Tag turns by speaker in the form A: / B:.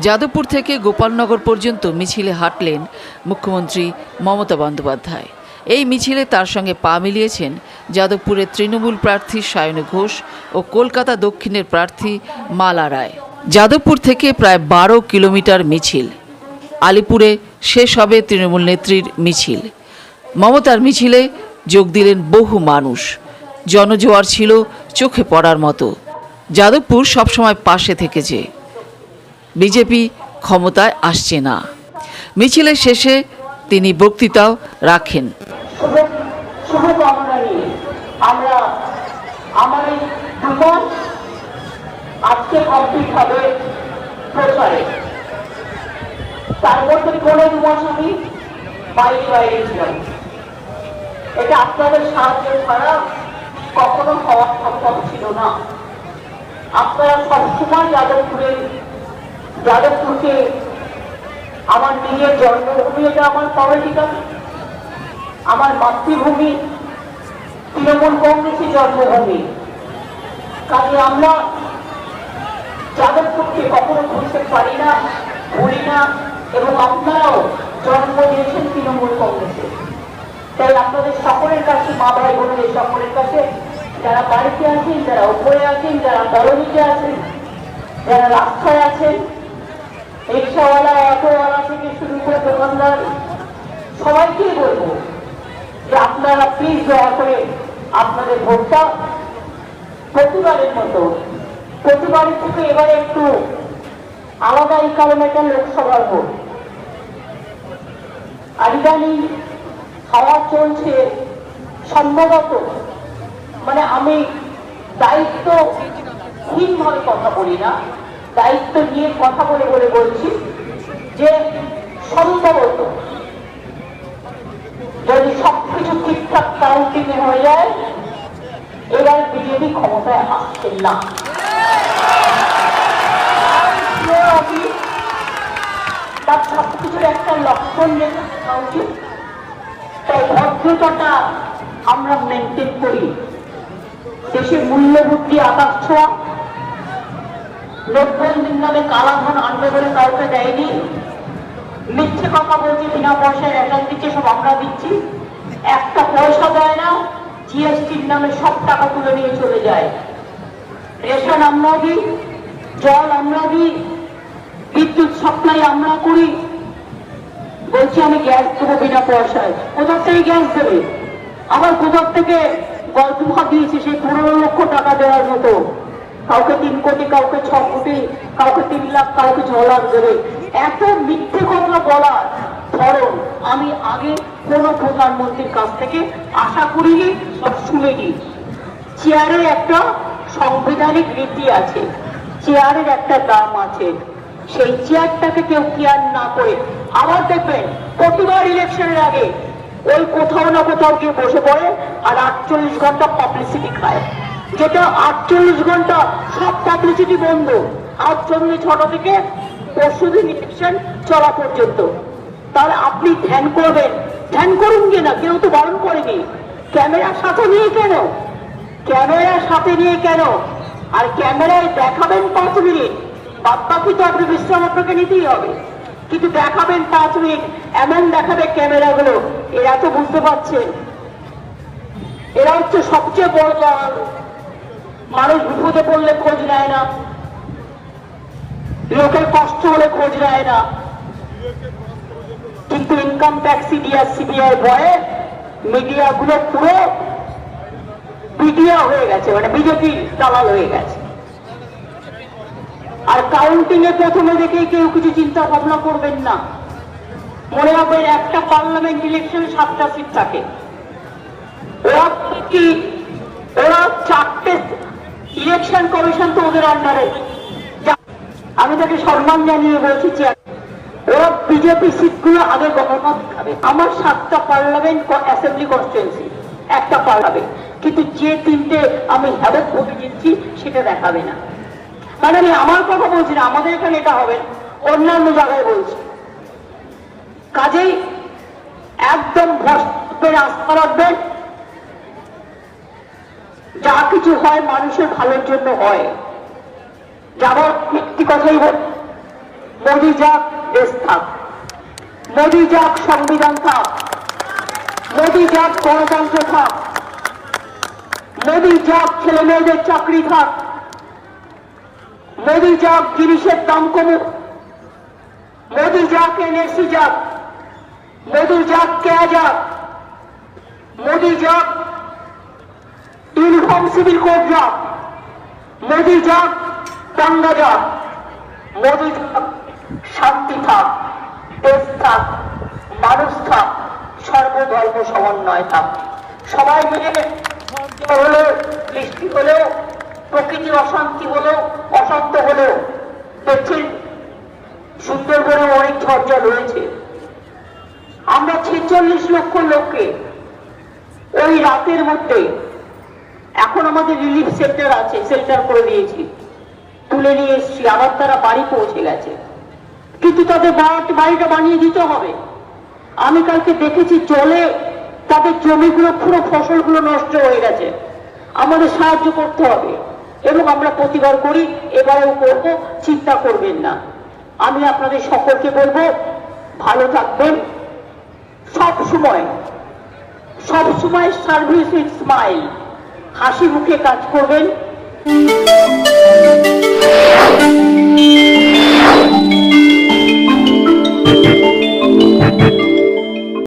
A: যাদবপুর থেকে গোপালনগর পর্যন্ত মিছিলে হাঁটলেন মুখ্যমন্ত্রী মমতা বন্দ্যোপাধ্যায়। এই মিছিলে তার সঙ্গে পা মিলিয়েছেন যাদবপুরের তৃণমূল প্রার্থী সায়ন ঘোষ ও কলকাতা দক্ষিণের প্রার্থী মালা রায়। যাদবপুর থেকে প্রায় বারো কিলোমিটার মিছিল। আলিপুরে শেষ হবে তৃণমূল নেত্রীর মিছিল। মমতার মিছিলে যোগ দিলেন বহু মানুষ। জনজোয়ার ছিল চোখে পড়ার মতো। যাদবপুর সবসময় পাশে থেকেছে। বিজেপি ক্ষমতায় আসছে না। মিছিলের শেষে তিনি বক্তৃতাও রাখেন।
B: কখনো হওয়া সম্ভব ছিল না। আপনারা সবসময় যাদবপুরে যাদবপুরকে আমার নিজের জন্মভূমি এটা আমার পলিটিক্যাল, আমার মাতৃভূমি, তৃণমূল কংগ্রেসের জন্মভূমি। কাজে আমরা যাদবপুরকে কখনো ভুলতে পারি না, ভুলি না, এবং আপনারাও জন্ম দিয়েছেন তৃণমূল কংগ্রেসে। তাই আপনাদের সকলের কাছে, মা ভাই বোনদের সকলের কাছে, যারা বাড়িতে আছেন, যারা উপরে আছেন, যারা দলনীতে আছেন, যারা রাস্তায় আছেন রিক্সাওয়ালা, অটোওয়ালা থেকে শুরু করে দোকানদার, সবাইকেই বলব যে আপনারা প্লিজ দয়া করে আপনাদের ভোটটা প্রতিবারের মতো, প্রতিবারের থেকে এবারে একটু আলাদা এই কারণে একটা লোকসভার ভোট। আর ইদানিং হাওয়া চলছে সম্ভবত মানে আমি দায়িত্বহীনভাবে কথা বলি না দায়িত্ব নিয়ে কথা বলে বলে বলছি যে সম্ভবত যদি সবকিছু ঠিকঠাক কাউন্টিং হয়ে যায়, এবার বিজেপি ক্ষমতায় আসছে না। তার সবকিছুর একটা লক্ষণ রেখে উচিত তাই আমরা মেনটেন করি। দেশের মূল্যবৃদ্ধি আকাশ ছোঁয়া। নোটবন্দির নামে কালাধন আনবে বলে কাউকে দেয়নি। মিথ্যে কথা বলছে, বিনা পয়সায় রেশন দিচ্ছে, সব আমরা দিচ্ছি। একটা পয়সা দেয় না, জিএসটির নামে সব টাকা তুলে নিয়ে চলে যায়। রেশন আমরা দিই, জল আমরা দিই, বিদ্যুৎ সাপ্লাই আমরা করি। বলছি, আমি গ্যাস দেবো বিনা পয়সায়। কোথার থেকে গ্যাস দেবে? আবার কোথার থেকে গল্প দিয়েছে, সেই পনেরো লক্ষ টাকা দেওয়ার মতো। কাউকে তিন কোটি, কাউকে ছ কোটি, কাউকে তিন লাখ, কাউকে ছ লাখ দেবে। এত মিথ্যে কথা বলার ধরন আমি আগে কোনো প্রধানমন্ত্রীর কাছ থেকে আশা করিনি সব শুনিনি। চেয়ারের একটা সাংবিধানিক রীতি আছে, চেয়ারের একটা দাম আছে। সেই চেয়ারটাকে কেউ কেয়ার না করে আবার দেখবেন প্রতিবার ইলেকশনের আগে ওই কোথাও না কোথাও গিয়ে বসে পড়ে আর আটচল্লিশ ঘণ্টা পাবলিসিটি খায়। যেটা আটচল্লিশ ঘণ্টা সব পাবলিসিটি বন্ধ। আটচল্লিশ ছটা থেকে পরশুদিন ইলেকশন চলা পর্যন্ত। তাহলে আপনি ধ্যান করবেন। ধ্যান করুন কি না? কেউ তো বারণ করেনি। ক্যামেরার সাথে নিয়ে কেন? ক্যামেরার সাথে নিয়ে কেন? আর ক্যামেরায় দেখাবেন পাঁচ মিনিট। বাদ বাকি তো আপনি বিশ্রাম আপনাকে নিতেই হবে। কিন্তু দেখাবেন পাঁচ মিনিট। এমন দেখাবে ক্যামেরাগুলো। এরা তো বুঝতে পারছেন। এরা হচ্ছে সবচেয়ে বড় দল। মানুষ বিপদে পড়লে খোঁজ নেয় না। লোকের কষ্ট হলে খোঁজ নেয় না। কিন্তু ইনকাম ট্যাক্স ইডিআর সিবিআই ভয়ে মিডিয়া গুলো পুরো বিডিয়া হয়ে গেছে মানে বিজেপি দালাল হয়ে গেছে। আর কাউন্টিং এ প্রথমে দেখেই কেউ কিছু চিন্তা ভাবনা করবেন না। মনে রাখবেন একটা পার্লামেন্ট ইলেকশনে সাতটা সিট থাকে। ওরা কি, ওরা চারটে ইলেকশন কমিশন তো ওদের আন্ডারে। আমি তাকে সম্মান জানিয়ে বলছি ওরা বিজেপি সিটগুলো আগে গণনা দেখাবে আমার সাতটা পার্লামেন্ট অ্যাসেম্বলি কনস্টিটুয়েন্সি একটা পার্লামেন্ট। কিন্তু যে তিনটে আমি হ্যাবক ভোটে দিচ্ছি সেটা দেখাবে না। মানে আমি আমার কথা বলছি না, আমাদের এখানে এটা হবে। অন্যান্য জায়গায় বলছি। কাজেই একদম ভস্তের আস্থা রাখবেন যা কিছু হয় মানুষের ভালোর জন্য হয়। যাবার মিথ্যি কথাই বল মোদি যাক, দেশ থাক। মোদি যাক, সংবিধান থাক। মোদি যাক, গণতন্ত্র থাক। মোদি যাক ছেলে মেয়েদের চাকরি থাক। মোদি যাক, জিনিসের দাম কমুক। মোদি যাক, এনএসি যাক। মোদি যাক, কে যাক। মোদি যাক ইউনিফর্ম সিভিল কোড যাক মোদি যাক, দাঙ্গা যাক। মোদি শান্তি থাক, দেশ থাক, মানুষ থাক, সর্বধর্ম সমন্বয় থাক। সবাই মিলে হলো বৃষ্টি হলেও, প্রকৃতি অশান্তি হলেও, অশান্ত হলেও দেখছেন সুন্দরবনে অনেক ঝড়জল রয়েছে। আমরা ছেচল্লিশ লক্ষ লোককে ওই রাতের মধ্যে এখন আমাদের রিলিফ সেন্টার আছে সেন্টার করে দিয়েছি। তুলে নিয়ে এসছি, আবার তারা বাড়ি পৌঁছে গেছে। কিন্তু তাদের বাড়িটা বানিয়ে দিতে হবে। আমি কালকে দেখেছি জলে তাদের জমিগুলো, পুরো ফসলগুলো নষ্ট হয়ে গেছে। আমাদের সাহায্য করতে হবে এবং আমরা প্রতিবার করি, এবারেও করব, চিন্তা করবেন না। আমি আপনাদের সকলকে বলব, ভালো থাকবেন। সব সময় সব সময় সার্ভিস উইথ স্মাইল। হাসি মুখে কাজ করবেন।